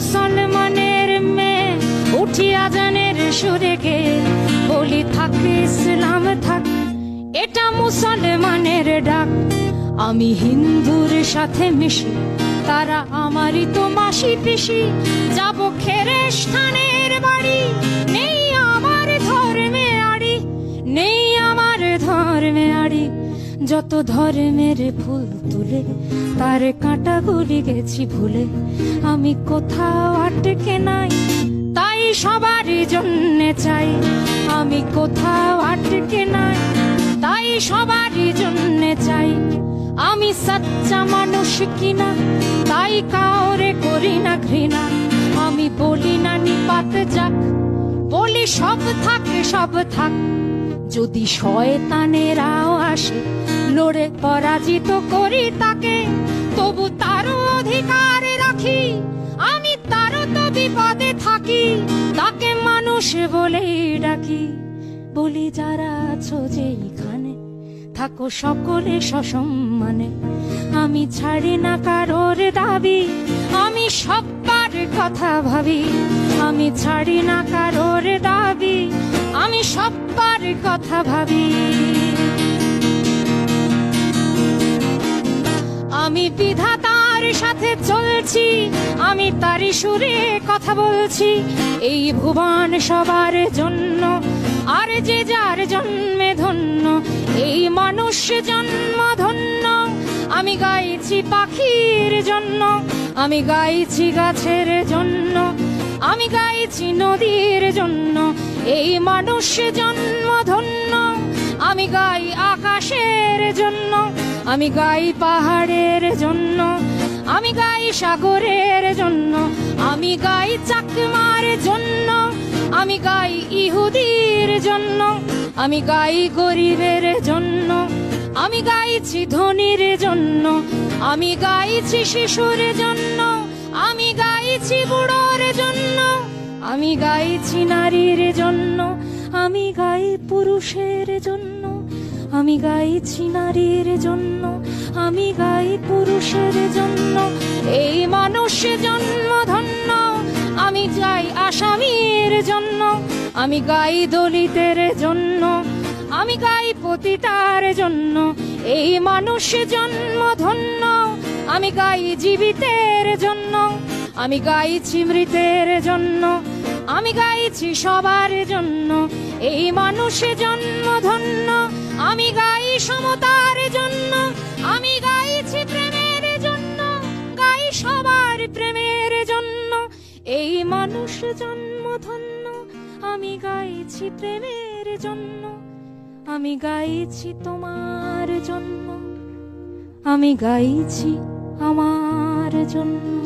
মুসলমানের মেয়ে, উঠিয়া জানের সুরে গে বলি, থাক, ইসলাম থাক, এটা মুসলমানের ডাক। আমি হিন্দুর সাথে মিশি, তারা আমারই তো মাসি পিসি যাব খেরে স্থানের বাড়ি যত ধর্মের ফুল তুলে, তার কাঁটাগুলি গেছি ভুলে। আমি কোথাও আটকে নাই, তাই সবারই জন্যে চাই। আমি কোথাও আটকে নাই, তাই সবারই জন্যে চাই। আমি সচ্চা মানুষ কিনা, তাই কাউরে করি না ঘৃণা। আমি বলি না নিপাত যাক, বলি সব থাকে, সব থাক। যদি শয়তানেরাও আসে লড়ে পরাজিত করি তাকে, তবু তারও অধিকার রাখি। আমি তারও তো বিপদে থাকি, তাকে মানুষ বলেই ডাকি। বলি, যারা আছো যেইখানে, থাকো সকলে সসম্মানে। আমি ছাড়ি না কারোর দাবি, আমি সব্বার কথা ভাবি। আমি ছাড়ি না কারোর দাবি আমি কথা ভাবি। আমি বিধাতার সাথে চলছি, আমি তারি সুরে কথা বলছি। এই ভুবন সবার জন্য, আর যে যার জন্মে ধন্য, এই মানুষ জন্ম ধন্য। আমি গাইছি পাখির জন্য, আমি গাইছি গাছের জন্য। আমি গাইছি নদীর জন্য, এই মানুষ জন্ম ধন্য আমি গাই আকাশের জন্য, আমি গাই পাহাড়ের জন্য। আমি গাই সাগরের জন্য, আমি গাই চাকমার জন্য। আমি গাই ইহুদির জন্য, আমি গাই গরিবের জন্য। আমি গাইছি ধনির জন্য, আমি গাইছি শিশুর জন্য। আমি গাইছি জন্য আমি গাইছি নারীর জন্য, আমি গাই পুরুষের জন্য, আমি গাইছি নারীর জন্য, আমি গাই পুরুষের জন্য। এই মানুষ জন্ম ধন্য আমি যাই আসামির জন্য, আমি গাই দলিতের জন্য, আমি গাই পতিতার জন্য। এই মানুষ জন্ম ধন্য আমি গাই জীবিতের জন্য, আমি গাইছি মৃতের জন্য। আমি গাইছি সবার জন্য, এই মানুষে জন্ম ধন্য আমি গাই সমতার জন্য, আমি গাইছি প্রেমের জন্য, গাই সবার প্রেমের জন্য। এই মানুষ জন্ম ধন্য আমি গাইছি প্রেমের জন্য। আমি গাইছি তোমার জন্য, আমি গাইছি আমার জন্য।